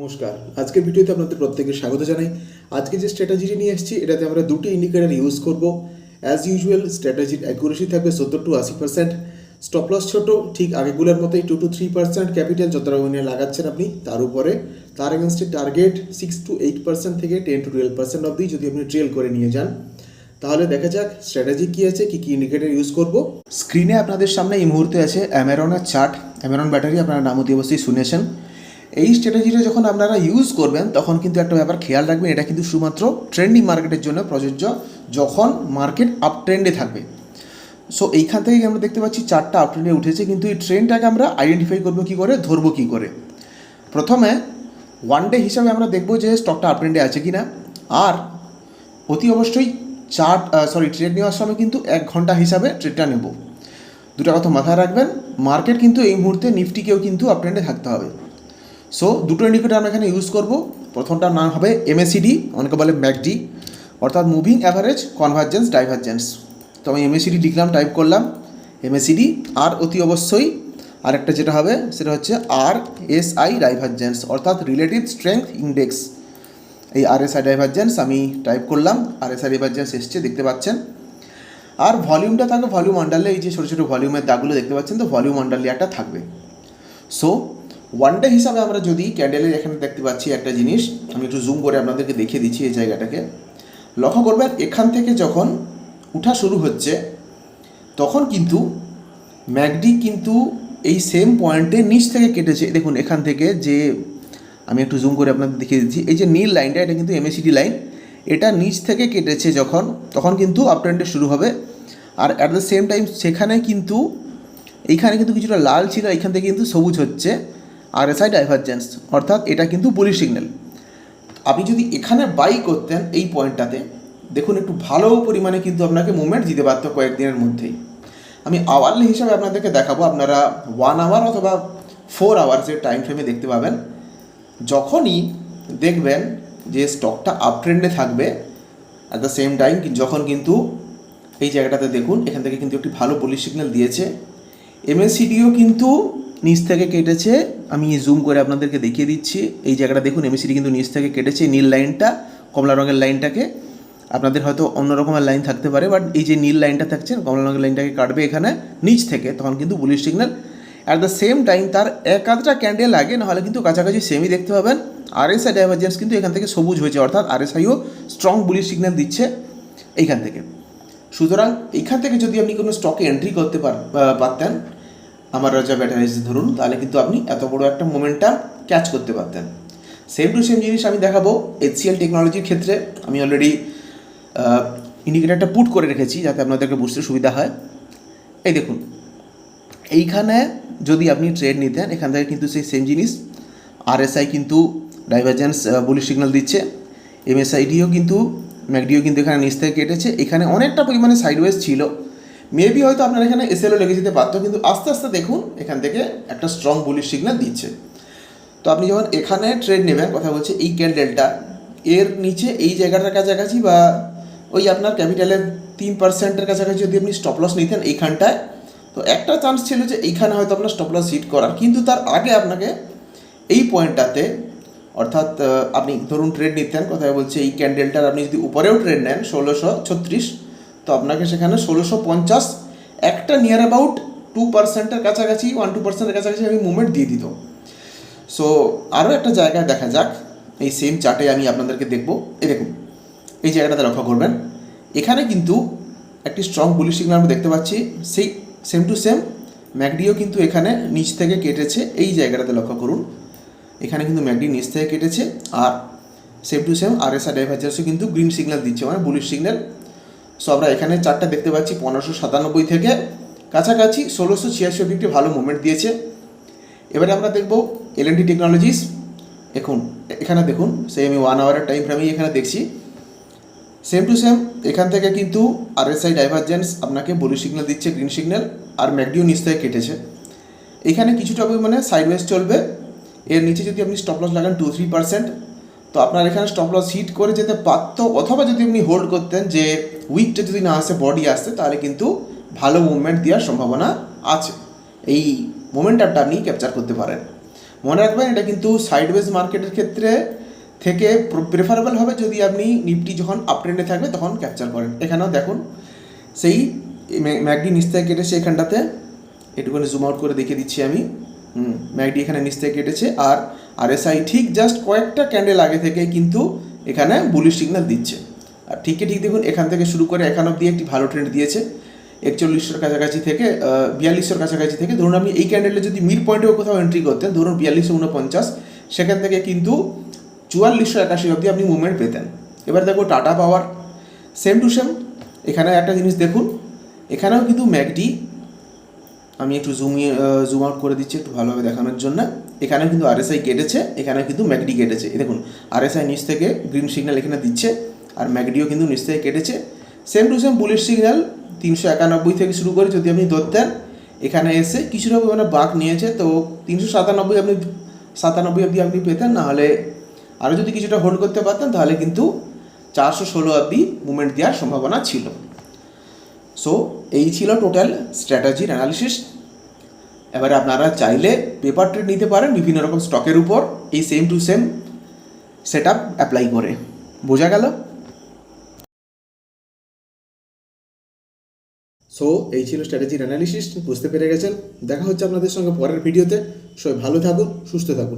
নমস্কার। আজকের ভিডিওতে আপনাদের প্রত্যেকে স্বাগত জানাই। আজকে যে স্ট্র্যাটেজিটি নিয়ে এসেছি এটাতে আমরা দুটি ইন্ডিকেটার ইউজ করব। অ্যাজ ইউজুয়াল স্ট্র্যাটেজির অ্যাকুরেসি থাকবে সত্তর টু আশি পার্সেন্ট স্টপ লস ছোটো, ঠিক আগেগুলোর মতোই two to three percent capital যত রকম নিয়ে লাগাচ্ছেন আপনি, তার উপরে। তার এগেনস্টে target six to eight percent থেকে টেন টু টুয়েলভ পার্সেন্ট অবধি যদি আপনি ট্রেল করে নিয়ে যান। তাহলে দেখা যাক স্ট্র্যাটেজি কী আছে, কী কী ইন্ডিকেটার ইউজ করব। স্ক্রিনে আপনাদের সামনে এই মুহূর্তে আছে অ্যামেরনের চার্ট অ্যামেরন ব্যাটারি আপনারা নাম অতি অবশ্যই শুনেছেন। এই স্ট্র্যাটেজিটা যখন আপনারা ইউজ করবেন, তখন কিন্তু একটা ব্যাপার খেয়াল রাখবেন, এটা কিন্তু শুধুমাত্র ট্রেন্ডিং মার্কেটের জন্য প্রযোজ্য যখন মার্কেট আপ ট্রেন্ডে থাকবে। সো এইখান থেকে আমরা দেখতে পাচ্ছি চারটা আপ ট্রেন্ডে উঠেছে, কিন্তু এই ট্রেন্ডটাকে আমরা আইডেন্টিফাই করব কী করে, ধরবো কী করে। প্রথমে ওয়ান ডে হিসাবে আমরা দেখব যে স্টকটা আপ ট্রেন্ডে আছে কি না আর অতি অবশ্যই চার্ট সরি ট্রেড নেওয়ার সময় কিন্তু এক ঘণ্টা হিসাবে ট্রেডটা নেব। দুটা কথা মাথায় রাখবেন মার্কেট কিন্তু এই মুহূর্তে নিফটিকেও কিন্তু আপ ট্রেন্ডে থাকতে হবে। সো দুটো ইন্ডিকেটার আমরা এখানে ইউজ করব। প্রথমটার নাম হবে এমএসিডি অনেকে বলে ম্যাকডি অর্থাৎ মুভিং অ্যাভারেজ কনভার্জেন্স ডাইভার্জেন্স তো আমি এমএসিডি লিখলাম টাইপ করলাম এমএসিডি আর অতি অবশ্যই। আরেকটা যেটা হবে, সেটা হচ্ছে আর এস আই ডাইভার্জেন্স অর্থাৎ রিলেটিভ স্ট্রেংথ ইন্ডেক্স এই আর এস আই ডাইভার্জেন্স আমি টাইপ করলাম আর এস আই ডাইভার্জেন্স এসছে, দেখতে পাচ্ছেন। আর ভলিউমটা থাকবে ভলিউম আন্ডারলে এই যে ছোটো ছোটো ভলিউমের দাগগুলো দেখতে পাচ্ছেন, তো ভলিউম আন্ডারলে একটা থাকবে। সো ওয়ান ডে হিসাবে আমরা যদি ক্যান্ডেলের এখানে দেখতে পাচ্ছি একটা জিনিস, আমি একটু জুম করে আপনাদেরকে দেখিয়ে দিচ্ছি এই জায়গাটাকে। লক্ষ্য করবেন, এখান থেকে যখন উঠা শুরু হচ্ছে, তখন কিন্তু ম্যাকডি কিন্তু এই সেম পয়েন্টে নিচ থেকে কেটেছে। দেখুন, এখান থেকে যে আমি একটু জুম করে আপনাদের দেখিয়ে দিচ্ছি, এই যে নীল লাইনটা এটা কিন্তু এমএসিডি লাইন এটা নিচ থেকে কেটেছে যখন, তখন কিন্তু আপ ট্রেন্ডে শুরু হবে। আর অ্যাট দ্য সেম টাইম সেখানে কিন্তু, এইখানে কিন্তু কিছুটা লাল ছিল এখান থেকে কিন্তু সবুজ হচ্ছে। আর এস আই ডাইভারজেন্স অর্থাৎ এটা কিন্তু পুলিশ সিগন্যাল আপনি যদি এখানে বাই করতেন এই পয়েন্টটাতে, দেখুন একটু ভালো পরিমাণে কিন্তু আপনাকে মুভমেন্ট দিতে পারত কয়েকদিনের মধ্যেই। আমি আওয়ারলি হিসাবে আপনাদেরকে দেখাবো, আপনারা ওয়ান আওয়ার অথবা ফোর আওয়ার্সের টাইম ফ্রেমে দেখতে পাবেন। যখনই দেখবেন যে স্টকটা আপ ট্রেন্ডে থাকবে অ্যাট দ্য সেম টাইম যখন কিন্তু এই জায়গাটাতে দেখুন, এখান থেকে কিন্তু একটি ভালো পুলিশ সিগন্যাল দিয়েছে। এমএসিডিও কিন্তু নিচ থেকে কেটেছে, আমি জুম করে আপনাদেরকে দেখিয়ে দিচ্ছি। এই জায়গাটা দেখুন এমএসিডি কিন্তু নিচ থেকে কেটেছে নীল লাইনটা, কমলা রঙের লাইনটাকে। আপনাদের হয়তো অন্য রকমের লাইন থাকতে পারে বাট এই যে নীল লাইনটা থাকছে, কমলা রঙের লাইনটাকে কাটবে এখানে, নিচ থেকে, তখন কিন্তু bullish signal at the same time তার এক আধটা ক্যান্ডেল লাগে নাহলে কিন্তু কাছাকাছি সেমই দেখতে পাবেন। আরএসআই ডাইভার্জেন্স কিন্তু এখান থেকে সবুজ হয়েছে, অর্থাৎ আরএসআইও স্ট্রং বুলিশ সিগন্যাল দিচ্ছে এইখান থেকে। সুতরাং এইখান থেকে যদি আপনি কোনো স্টকে এন্ট্রি করতে পারতেন আমার রাজা ব্যাটারিজ ধরুন, তাহলে কিন্তু আপনি এত বড় একটা মোমেন্টাম ক্যাচ করতে পারতেন। সেম টু সেম জিনিস আমি দেখাবো এইচসিএল টেকনোলজির ক্ষেত্রে। আমি অলরেডি ইন্ডিকেটারটা পুট করে রেখেছি যাতে আপনাদেরকে বুঝতে সুবিধা হয়। এই দেখুন, এইখানে যদি আপনি ট্রেড নিতেন, এখান থেকে কিন্তু সেই সেম জিনিস। আরএসআই কিন্তু ডাইভার্জেন্স বুলিশ সিগন্যাল দিচ্ছে। এমএসআইডিও কিন্তু ম্যাকডিও কিন্তু এখানে নিচ থেকে কেটেছে। এখানে অনেকটা পরিমাণে সাইডওয়েজ ছিল। মেবি হয়তো আপনার এখানে এসএলও লেগে যেতে পারতো কিন্তু আস্তে আস্তে দেখুন, এখান থেকে একটা স্ট্রং বুলিশ সিগনাল দিচ্ছে। তো আপনি যখন এখানে ট্রেড নেবেন, কথা বলছে এই ক্যান্ডেলটা এর নিচে এই জায়গাটার কাছাকাছি বা ওই আপনার ক্যাপিটালের তিন পার্সেন্টের কাছাকাছি যদি আপনি স্টপ লস নিতেন এইখানটায়, তো একটা চান্স ছিল যে এইখানে হয়তো আপনার স্টপ লস হিট করার। কিন্তু তার আগে আপনাকে এই পয়েন্টটাতে অর্থাৎ আপনি ধরুন ট্রেড নিতেন কথায় বলছে এই ক্যান্ডেলটার আপনি যদি উপরেও ট্রেড নেন, ষোলোশো ছত্রিশ তো আপনাকে সেখানে ষোলোশো পঞ্চাশ, একটা নিয়ার অ্যাবাউট টু পার্সেন্টের কাছাকাছি ওয়ান টু পার্সেন্টের কাছাকাছি আমি মুভমেন্ট দিয়ে দিত সো আরও একটা জায়গায় দেখা যাক। এই সেম চার্টে আমি আপনাদেরকে দেখব। এই দেখুন, এই জায়গাটাতে লক্ষ্য করবেন। এখানে কিন্তু একটি স্ট্রং বুলিশ সিগনাল আমরা দেখতে পাচ্ছি। সেই সেম টু সেম ম্যাকডিও কিন্তু এখানে নিচ থেকে কেটেছে। এই জায়গাটাতে লক্ষ্য করুন। এখানে কিন্তু ম্যাকডি নিচ থেকে কেটেছে। আর সেম টু সেম আর এস আর কিন্তু গ্রিন সিগন্যাল দিচ্ছে মানে বুলিশ সিগন্যাল সো আমরা এখানে চারটা দেখতে পাচ্ছি, পনেরোশো সাতানব্বই থেকে। কাছাকাছি ষোলোশো ছিয়াশি অব্দি একটি ভালো মুভমেন্ট দিয়েছে। এবারে আমরা দেখব এল এন টেকনোলজিস এখন এখানে দেখুন সেই আমি ওয়ান আওয়ারের টাইম ফ্রেমেই এখানে দেখছি। সেম টু সেম এখান থেকে কিন্তু আরএসআই ডাইভার্জেন্স আপনাকে বলি সিগন্যাল দিচ্ছে গ্রিন সিগন্যাল আর ম্যাকডিও নিচ থেকে কেটেছে। এখানে কিছুটা মানে সাইডওয়েজ চলবে। এর নিচে যদি আপনি স্টপ লস লাগান টু থ্রি পার্সেন্ট তো আপনার এখানে স্টপ লস হিট করে যেতে পারতো অথবা যদি আপনি হোল্ড করতেন যে উইকটা যদি না আসে বডি আসতে তাহলে কিন্তু ভালো মুভমেন্ট দেওয়ার সম্ভাবনা আছে। এই মোমেন্টামটা আপনি ক্যাপচার করতে পারেন। মনে রাখবেন, এটা কিন্তু সাইডওয়েজ মার্কেটের ক্ষেত্রে থেকে প্রেফারেবল হবে যদি আপনি নিফটি যখন আপ ট্রেন্ডে থাকবে, তখন ক্যাপচার করেন। এখানেও দেখুন, সেই ম্যা- ম্যাকডি নিচ থেকে কেটেছে এখানটাতে। একটুখানি জুম আউট করে দেখিয়ে দিচ্ছি আমি। হুম, ম্যাকডি এখানে নিচ থেকে কেটেছে আর আরএসআই ঠিক জাস্ট কয়েকটা ক্যান্ডেল আগে থেকে কিন্তু এখানে বুলিশ সিগন্যাল দিচ্ছে। আর ঠিকই ঠিক দেখুন, এখান থেকে শুরু করে এখান অব্দি একটি ভালো ট্রেন্ড দিয়েছে। একচল্লিশশোর কাছাকাছি থেকে বিয়াল্লিশশোর কাছাকাছি থেকে। ধরুন আপনি এই ক্যান্ডেলে যদি মিড পয়েন্টেও কোথাও এন্ট্রি করতেন, ধরুন বিয়াল্লিশশো উনপঞ্চাশ সেখান থেকে কিন্তু চুয়াল্লিশশো একাশি অবধি আপনি মুভমেন্ট পেতেন। এবার দেখো Tata power same to same এখানে একটা জিনিস দেখুন, এখানেও কিন্তু ম্যাকডি আমি একটু জুমিয়ে জুম আউট করে দিচ্ছি একটু ভালোভাবে দেখানোর জন্য। এখানেও কিন্তু আরএসআই কেটেছে, এখানেও কিন্তু ম্যাকডি কেটেছে। দেখুন আরএসআই নিচ থেকে গ্রিন সিগন্যাল এখানে দিচ্ছে। আর ম্যাকডিও কিন্তু নিচ থেকে কেটেছে। Same to same bullish signal তিনশো একানব্বই থেকে শুরু করে যদি আপনি ধরতেন এখানে এসে কিছুটা পরিমাণে বাঁক নিয়েছে, তো তিনশো সাতানব্বই আপনি সাতানব্বই অবধি আপনি পেতেন, নাহলে আরও যদি কিছুটা হোল্ড করতে পারতেন, তাহলে কিন্তু চারশো ষোলো অবধি মুভমেন্ট দেওয়ার সম্ভাবনা ছিল। সো এই ছিল টোটাল স্ট্র্যাটাজির অ্যানালিসিস এবারে আপনারা চাইলে পেপার ট্রেড নিতে পারেন, বিভিন্ন রকম স্টকের উপর, এই same to same set up apply করে। বোঝা গেল? সো এই ছিল স্ট্র্যাটেজির অ্যানালিসিস বুঝতে পেরে গেছেন। দেখা হচ্ছে আপনাদের সঙ্গে পরের ভিডিওতে সবাই ভালো থাকুন, সুস্থ থাকুন।